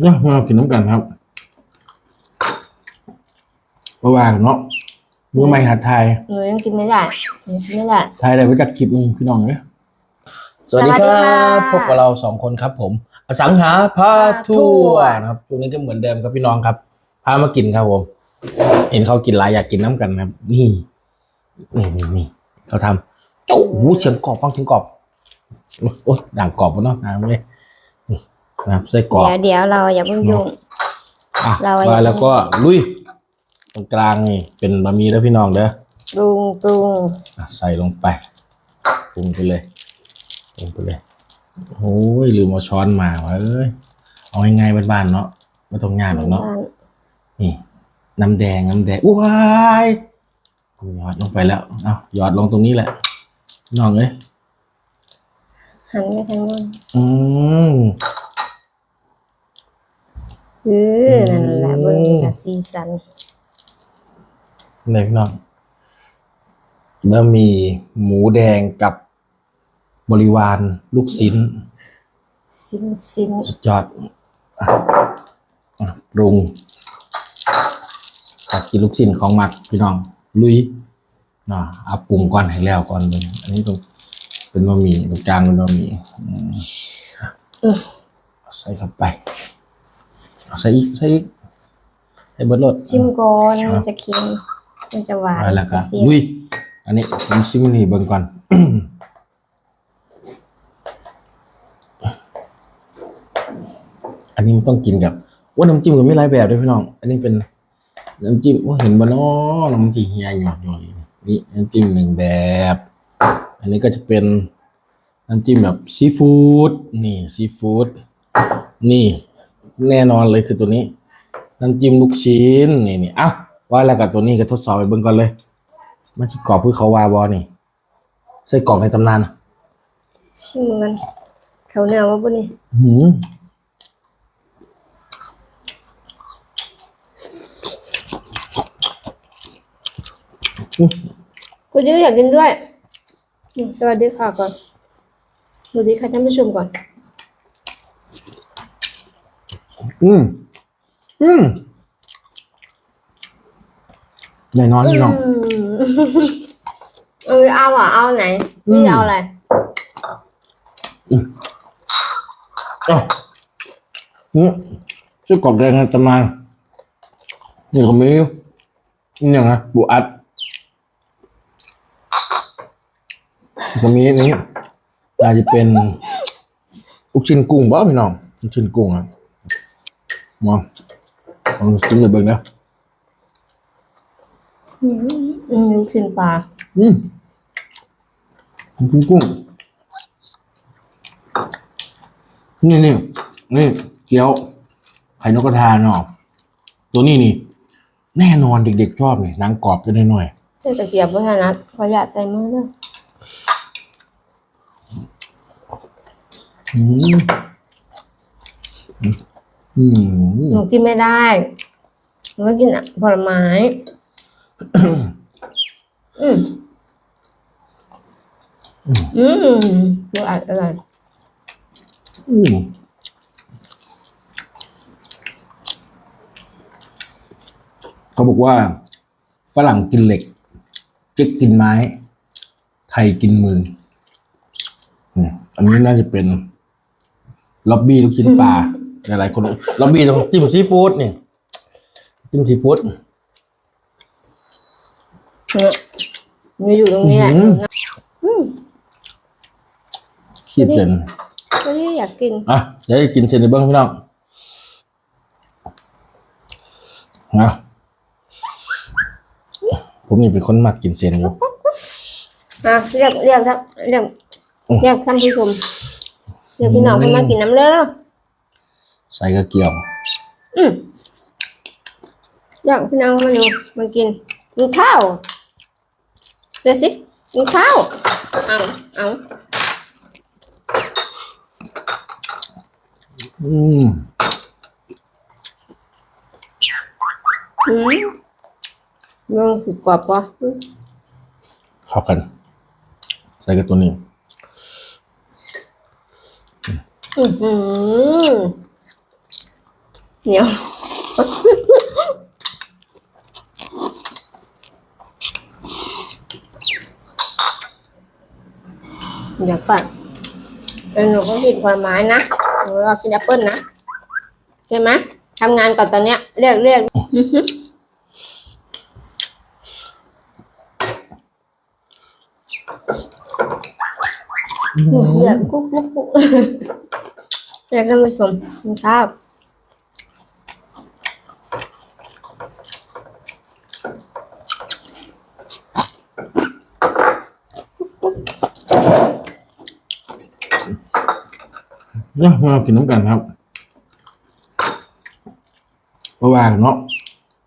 เนี่ยมากินน้ำกันครับเพราะว่าเนาะมือใหม่หัดไทยหนูยังกินไม่ได้หนูกินไม่ได้ ไทยได้มาจากคลิปนึงพี่น้องเนี่ยสวัสดีสวัสคดีรัค่ะบพบกับเราสองคนครับผม อสังหาพาทัวร์นะครับช่วงนี้ก็เหมือนเดิมครับพี่น้องครับ พามากินครับผม เห็นเขากินหลายอยากกินน้ำกันครับ นี่ นี่นี่นี่เขาทำโอ้โหเสียงกรอบฟังเสียงกรอบ โอ้โอ้ด่างกรอบปะเนาะนะเว้ย นี่นะครับไส้กรอบเดี๋ยวเดี๋ยวเราอย่าเพิ่งยุ่ง อะเรามาแล้วก็ลุย ตรงกลางนี่เป็นบะหมี่แล้วพี่น้องเด้อปรุงปรุงอะใส่ลงไปปรุงไปเลยปรุงไปเลยโอ้ยลืมเอาช้อนมาว่ะเอ้ยเอาง่ายๆบ้านๆเนาะไม่ต้องงานหรอกเนาะนี่น้ำแดงน้ำแดงว้ายหยอดลงไปแล้วเอาหยอดลงตรงนี้แหละพี่น้องเอ้ยหันไปทางโน้นอืม เออนั่นแหละเบิ้งกับซีซันนี่พี่น้องบะหมี่หมูแดงกับบริวารลูกชิ้นซินซินสุดยอดอะอะปรุงตักกินลูกชิ้นของหมักพี่น้อง ลุยเนาะเอาปรุงก่อนให้แล้วก่อนเลยอันนี้ต้องเป็นบะหมี่ตรงกลางเป็นบะหมี่อืมเอาใส่เข้าไป เอาใส่อีกใส่อีกให้เบิดรสชิมก่อนมันจะเค็มมันจะหวานเอาแล้วก็จะเปรี้ยวลุยอันนี้ผมซิมนี่เบิ่งก่อนอันนี้มันต้องกินกับว่าน้ำจิ้มก็มีหลายแบบด้วยพี่น้อง อันนี้เป็นน้ำจิ้มว่าเห็นบ่เนาะน้ำจิ้มเฮียหยอดหน่อยนี่น้ำจิ้มหนึ่งแบบ อันนี้ก็จะเป็นน้ำจิ้มแบบซีฟู้ดนี่ซีฟู้ดนี่ แน่นอนเลยคือตัวนี้น้ำจิ้มลูกชิ้นนี่นี่เอ้าว่าแล้วกับตัวนี้ก็ทดสอบไปเบิ่งก่อนเลย มันที่กรอบเพื่อเขาวาบอนี่ใส่กรอกในตำนานชิมกันเขาเนื้อว่าบุนี่หืมคุณยื้ออยากกินด้วยอืมสวัสดีค่ะก่อน สวัสดีค่ะท่านผู้ชมก่อน อืม อืมแน่นอนพี่น้องอืมเออเอาอะเอาไหนนี่อืม เอาอะไรอะนี่ใส่กรอกแดงในตำนานนี่ก็มีนี่ยังไงบุอัดก็มีนี่น่าจะเป็นลูกชิ้นกุ้งบ้าพี่น้องลูกชิ้นกุ้งอะ มาลองชิมเลยเบิ่งนะอืมอืมลูกชิ้นปลาอืมกุ้งกุ้งนี่นี่นี่เกี๊ยวไข่นกกระทาเนาะตัวนี้นี่ แน่นอนเด็กๆชอบนี่หนังกรอบจะได้หน่อยใช่ตะเกียบวัฒนัทขออยากใจมือเลยอืมอืม หนูกินไม่ได้หนูก็กินอะผลไม้อืมอืมดูอร่อยอืมเขาบอกว่าฝรั่งกินเหล็กเจ๊กกินไม้ ไทยกินมือเนี่ยอันนี้น่าจะเป็นล็อบบี้ลูกชิ้นปลา หลายๆคนล็อบบี้ต้องจิ้มซีฟู้ดเนี่ยจิ้มซีฟู้ดเนี่ยมีอยู่ตรงนี้แหละอื้อหืออืมขีดเส้นก็ที่อยากกิน อะเดี๋ยวจะกินเส้นในเบิ้งพี่น้องนะผมนี่เป็นคนมักกินเส้นอยู่อะเรียกเรียกครับเรียกอืมเรียกท่านผู้ชมเรียกพี่น้องให้มากินน้ำเลือด ใส่กระเกี๊ยว อืมเรียกพี่น้องมาดูมากินกินข้าวเดี๋ยวสิกินข้าว เอาเอาอืมอืมลองสุดกรอบปะอืมเข้ากัน ใส่กับตัวนี้ อื้อหือ เหนียว เดี๋ยวก่อนเดี๋ยวหนูก็กินผลไม้นะหนูรอกินแอปเปิ้ลนะ ใช่ไหมทำงานก่อนตอนเนี้ย เรียกเรียกอื้อหือเรียกกุ๊กกุ๊กกุ๊กเรียกท่านผู้ชมกินข้ เนี่ยมากินน้ำกันครับเพราะว่าเนาะ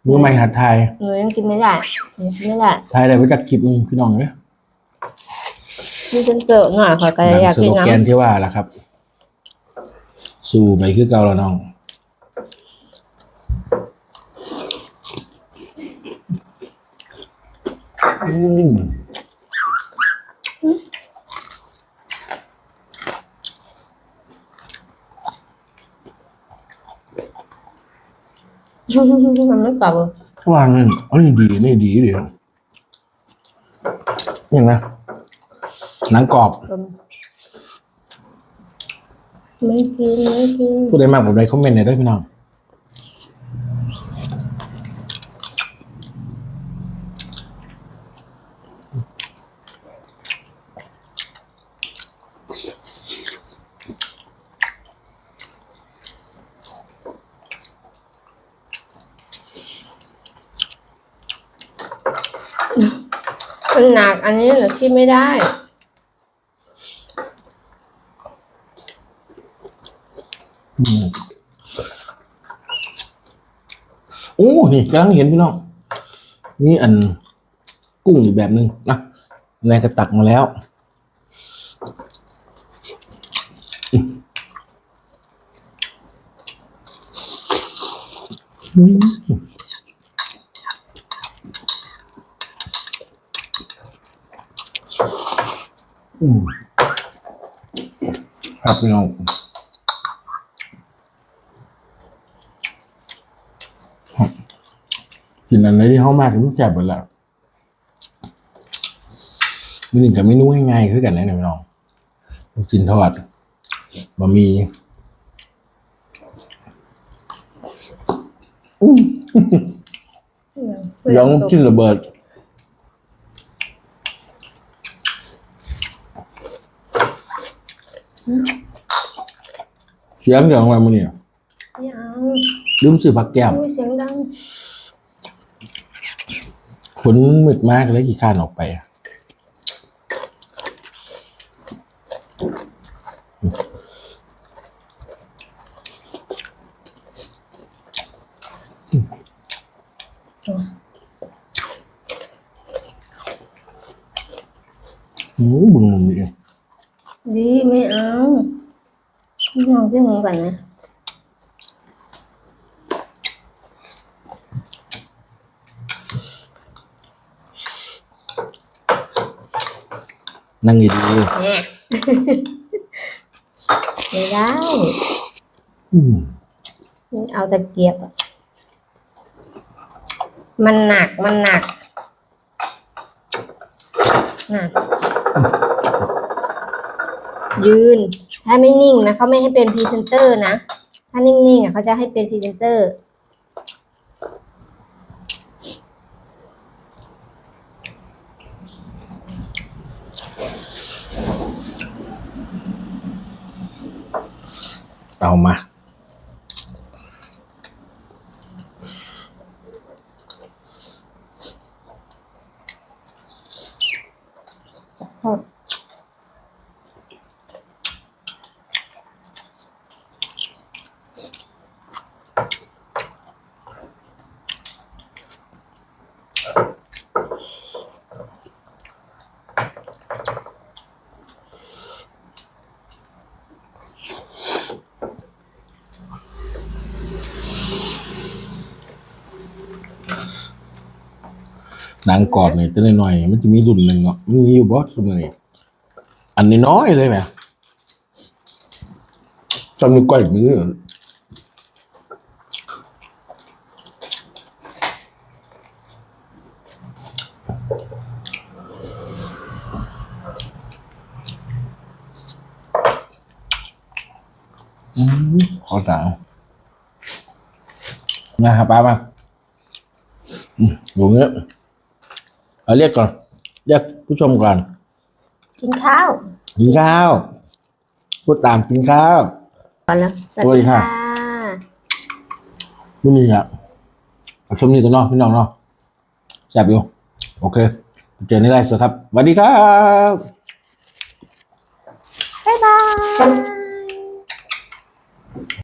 มือใหม่หัดไทยหนูยังกินไม่ได้หนูกินไม่ได้ไทยได้มาจากคลิปนึงพี่น้องเนี่ยนี่ฉันเจอหน่อยขอไปดังอยากสกินโลน้แกนที่ว่าล่ะครับ สู่ไปคือเก่าแล้วน้อง อืม มันไม่กรอบเลยวางนี่อันนี้ดีนี่ดีเดียวยังนะหนังกรอบ ไม่กินไม่กิน พูดได้มากแบบใดคอมเมนต์หน่อยได้พี่น้อง มันหนักอันนี้หนูกินไม่ได้ อืมโอ้นี่กำลังเห็นพี่น้อง นี่อันกุ้งอีกแบบหนึ่งนะนายกระตักมาแล้ว อืม อืมครับพี่น้องกินอันไหนที่เขามากที่แซ่บหมดแล้วมีหนึ่งกับเมนูง่ายๆคือกันนะเนี่ยพี่น้องลูกชิ้นทอดบะหมี่อื้อยังชิ้นระเบิด เสียงอย่างไรมันเนี่ยไม่เอาลืมสื่อผักแก้มอุ้ยเสียงดังฝนมืดมากเลยกี่ข้านออกไปอะอืมบุญมุมนี่เอง ดีไม่เอาพี่ลองที่หนูก่อนนะนั่งดีเนี่ยไม่ได้ๆอืมเอาตะเกียบอะมันหนัก มันหนัก หนัก ยืน ถ้าไม่นิ่งนะเขาไม่ให้เป็นพรีเซนเตอร์นะ ถ้านิ่งๆอะเขาจะให้เป็นพรีเซนเตอร์เอามา นางกอดเนี่ยจะหน่อยๆมันจะมีรุ่นหนึ่งเนาะมันมีอยู่บอสรุ่นนี้อันนี้น้อยเลยนะจำมีก้อยมืออืม ขอสาวนะครับป้ามาอืมอยู่เงี้ยเอาเรียกก่อน เรียกผู้ชมก่อน กินข้าว กินข้าว พูดตามกินข้าวก่อนแล้วสวัสดีค่ะมื่อนี้อะเอาชมนี่กันเนาะพี่น้องเนาะแซ่บอยู่ โอเค เจอในไลฟ์สดครับสวัสดีครับ บ๊ายบาย